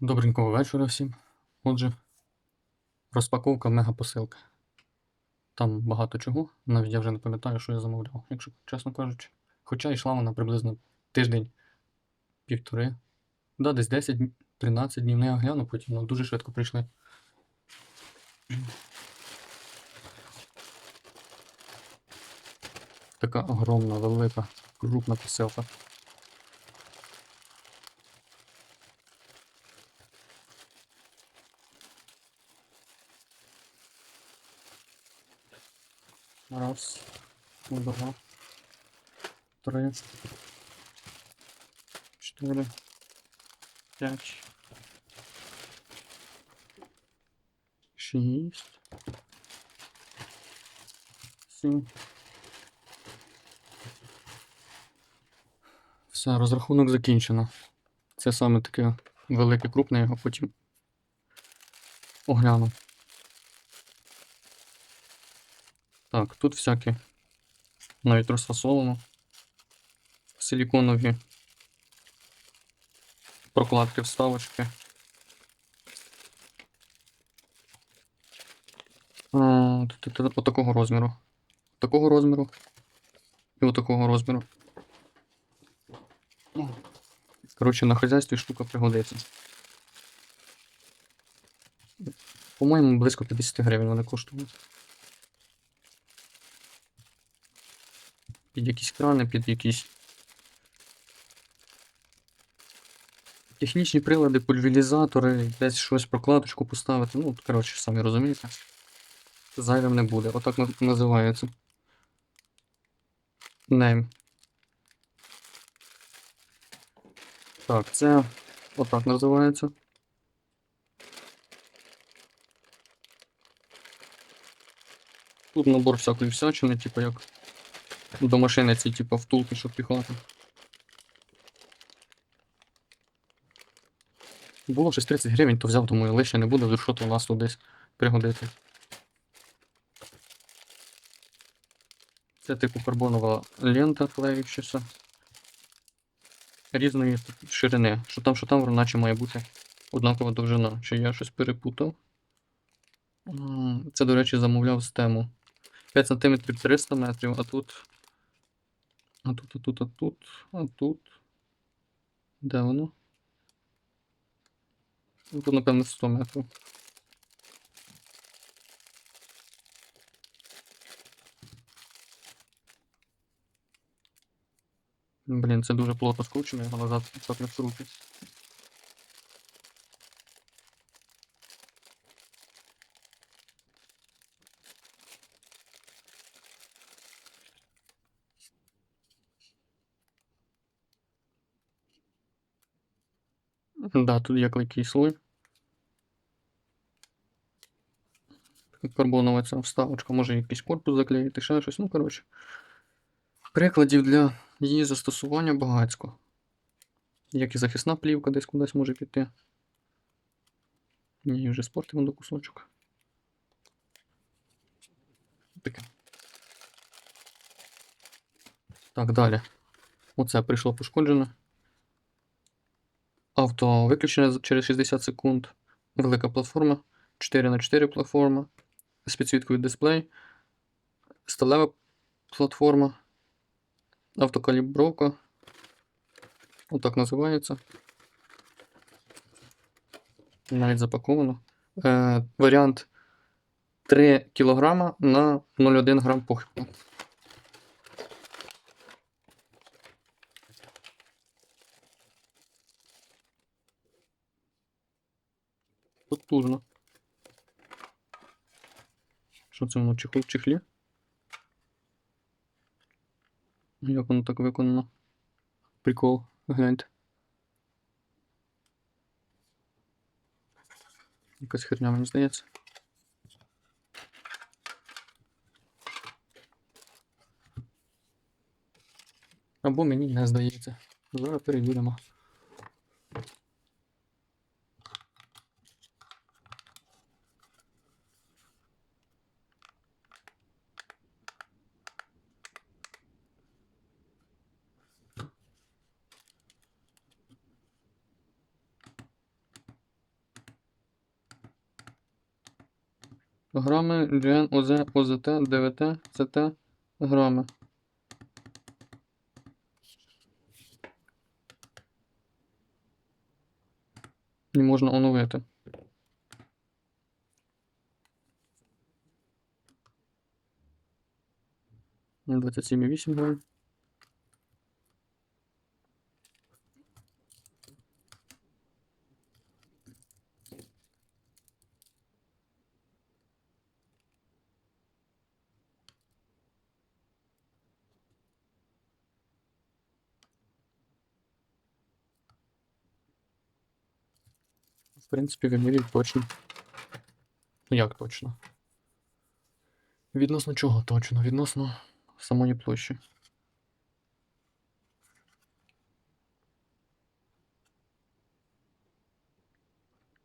Добренького вечора всім. Отже, розпаковка мегапосилки. Там багато чого, навіть я вже не пам'ятаю, що я замовляв, якщо чесно кажучи. Хоча йшла вона приблизно тиждень півтори. Да, десь 10-13 днів. Ну, я гляну потім, ну дуже швидко прийшли. Така огромна, велика, крупна посилка. Раз, два, три, чотири, п'ять, шість, сім. Все, розрахунок закінчено. Це саме таке велике крупне, я його потім огляну. Так, тут всякі навіть розфасовано. Силіконові прокладки вставочки. Отакого розміру. Такого розміру. І отакого розміру. Коротше, на хазяйстві штука пригодиться. По-моєму, близько 50 гривень вони коштують. Під якісь крани, під якісь. Технічні прилади, пульверізатори, десь щось прокладочку поставити. Ну, коротше, самі розумієте. Зайвим не буде. Отак називається. Name. Так, це отак називається. Тут набор всякої всячини, типу як до машини ці, типу, втулки, щоб піхати. Було щось 30 гривень, то взяв, думаю, лише не буде, що то у нас тут десь пригодиться. Це типу карбонова лента клеючася. Різної ширини. Що там, що там, наче має бути однакова довжина. Чи я щось перепутав? Це, до речі, замовляв з тему. 5 см 300 метрів, а тут. А тут, а тут, а тут, а тут. Де воно? Тут, напевно, 100 метрів. Блін, це дуже плотно скручено, його назад так не Да, тут є клейкий Карбонова ця вставочка, може якийсь корпус заклеїти, ще щось, ну коротше. Прикладів для її застосування багацько. Як і захисна плівка десь кудись може піти. Ні, вже спортимо до кусочок. Таке. Так, далі. Оце прийшло пошкоджене. Авто виключене через 60 секунд. Велика платформа. 4 на 4 платформа. З підсвіткою дисплей. Сталева платформа. Автокалібровка. Отак називається. Навіть запаковано. Е, варіант 3 кг на 0,1 грам похибку. Потужно. Що це воно чехол в чехлі? Як воно так виконано? Прикол, гляньте. Якась херня, мені здається. Або мені не здається. Зараз перевіримо. Грами, GN, ОЗ, ОЗТ, ДВТ, ЦТ, грами. І можна оновити. Двадцять сім і вісім грам. В принципі, вимірюють точно. Ну, Як точно? Відносно чого точно? Відносно самої площі.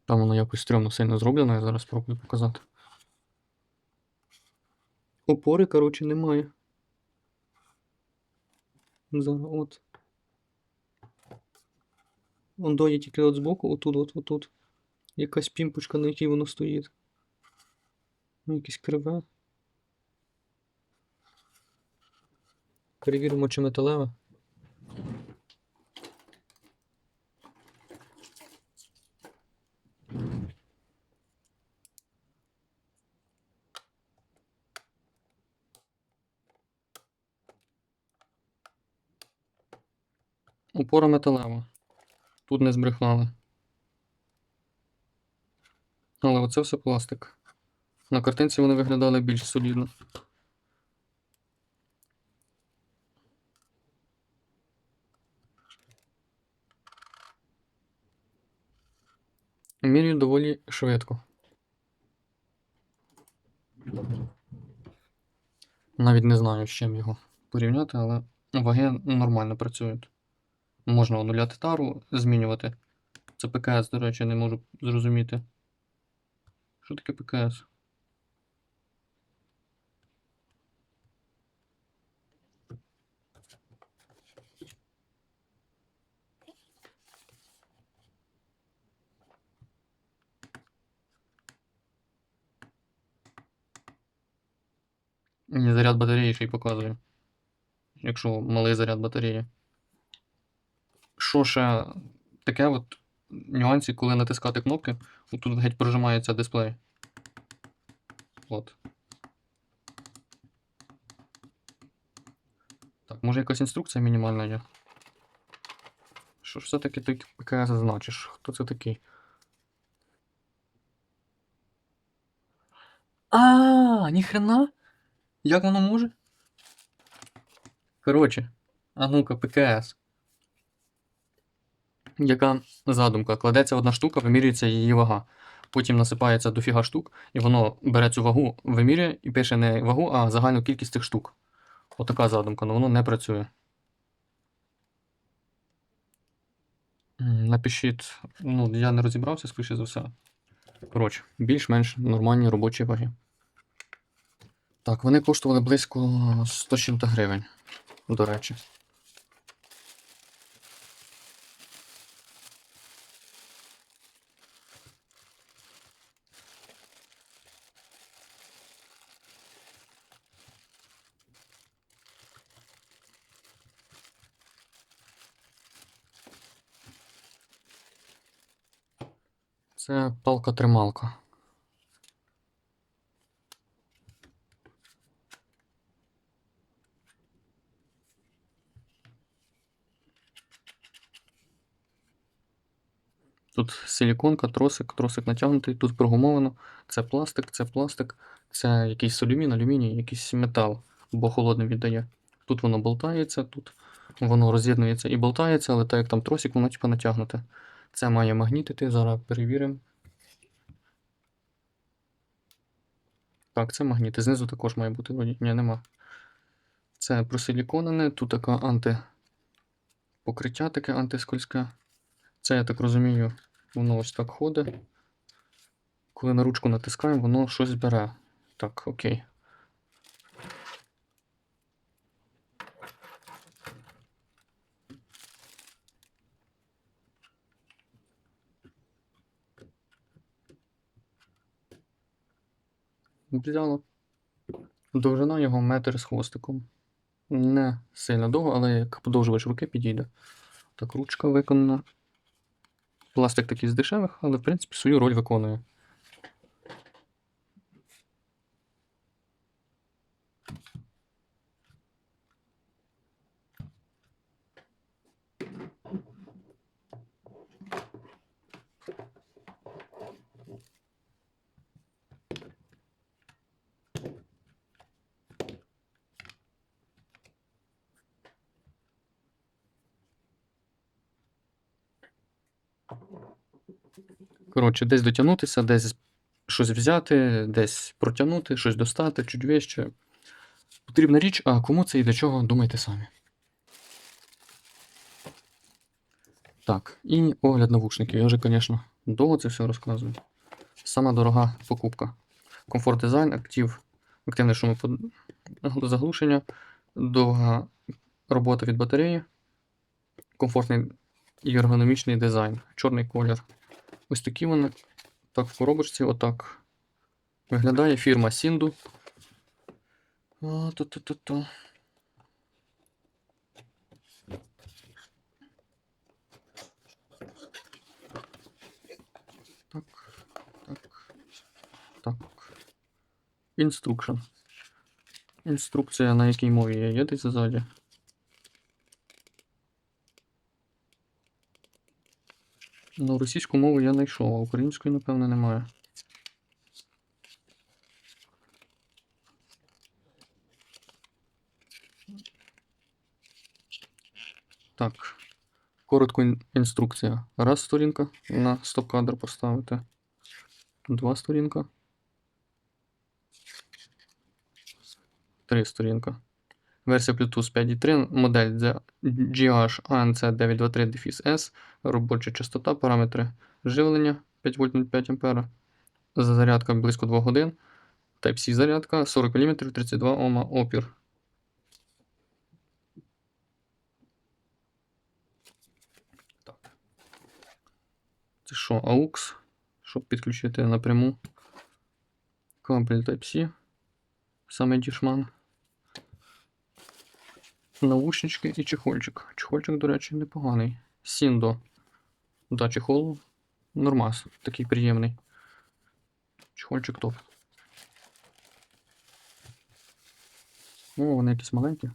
Там воно якось стрьомно сильно зроблено, я зараз спробую показати. Опори, коротше, немає. Зараз от. Он доє тільки от збоку, отут, от, отут. Якась пімпочка, на якій воно стоїть. Ну, якесь криве. Перевіримо, чи металеве. Опора металева. Тут не збрехали. Але оце все пластик. На картинці вони виглядали більш солідно. Міряю доволі швидко. Навіть не знаю, з чим його порівняти, але ваги нормально працюють. Можна онуляти тару, змінювати. Це ПКС, до речі, не можу зрозуміти. Що таке ПКС? Ні, заряд батареї ще й показує. Якщо малий заряд батареї. Що ще таке от нюансі, коли натискати кнопки, тут геть прожимається дисплей. От. Так, може якась інструкція мінімальна є? Що ж все-таки ти ПКС значиш? Хто це такий? А, ніхрена? Як воно може? Коротше, а ну-ка, ПКС. Яка задумка? Кладеться одна штука, вимірюється її вага. Потім насипається дофіга штук, і воно бере цю вагу, вимірює і пише не вагу, а загальну кількість цих штук. Отака задумка, але воно не працює. Напишіть, ну, я не розібрався, скоріше за все. Коротше, більш-менш нормальні робочі ваги. Так, вони коштували близько 100 чим-то гривень, до речі. Це палка-трималка. Тут силіконка, тросик, тросик натягнутий, тут прогумовано. Це пластик, це пластик, це якийсь алюмін, алюміній, якийсь метал, бо холодним віддає. Тут воно болтається, тут воно роз'єднується і болтається, але так як там тросик, воно типу натягнуте. Це має магнітити, зараз перевіримо. Так, це магніти. Знизу також має бути. Ні, нема. Це просиліконене, тут така антипокриття таке антискользке. Це, я так розумію, воно ось так ходить. Коли на ручку натискаємо, воно щось бере. Так, окей. Взяло. Довжина його метр з хвостиком. Не сильно довго, але як подовжувач руки підійде. Так, ручка виконана. Пластик такий з дешевих, але в принципі свою роль виконує. Коротше, десь дотягнутися, десь щось взяти, десь протягнути, щось достати, чуть вище. Потрібна річ, а кому це і для чого, думайте самі. Так, і огляд навушників. Я вже, звісно, довго це все розказую. Сама дорога покупка. Комфорт дизайн, актив, активне шумозаглушення, довга робота від батареї, комфортний і ергономічний дизайн, чорний колір. Ось такі вони. Так, в коробочці, отак. Виглядає фірма Сінду. Так, так, так. Інструкшн. Інструкція на якій мові є? Є десь ззаді? Ну, російську мову я знайшов, а української, напевно, немає. Так. Коротко інструкція. Раз сторінка на стоп-кадр поставити. Два сторінка. Три сторінка. Версія Bluetooth 5.3, модель для GH ANC 923-S, робоча частота, параметри живлення 5 вольт 5 ампера, зарядка близько 2 годин, Type-C зарядка 40 мм 32 Ома опір. Так. Це що, AUX, щоб підключити напряму. Кабель Type-C, саме дішман. Навушнички і чехольчик. Чехольчик, до речі, непоганий. Сіндо. Да, чехол нормас, такий приємний. Чехольчик топ. О, вони якісь маленькі.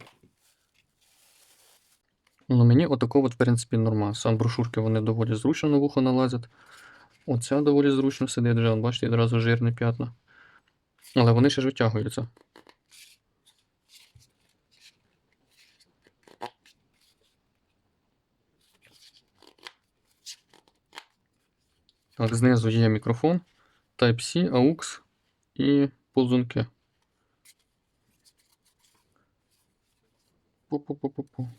Ну, мені отако, от, в принципі, нормас. Сам брошурки вони доволі зручно на вухо налазять. Оця доволі зручно сидить вже, бачите, одразу жирні п'ятна. Але вони ще ж витягуються. Так, знизу є мікрофон, Type-C, AUX і ползунки. Пу-пу-пу-пу-пу.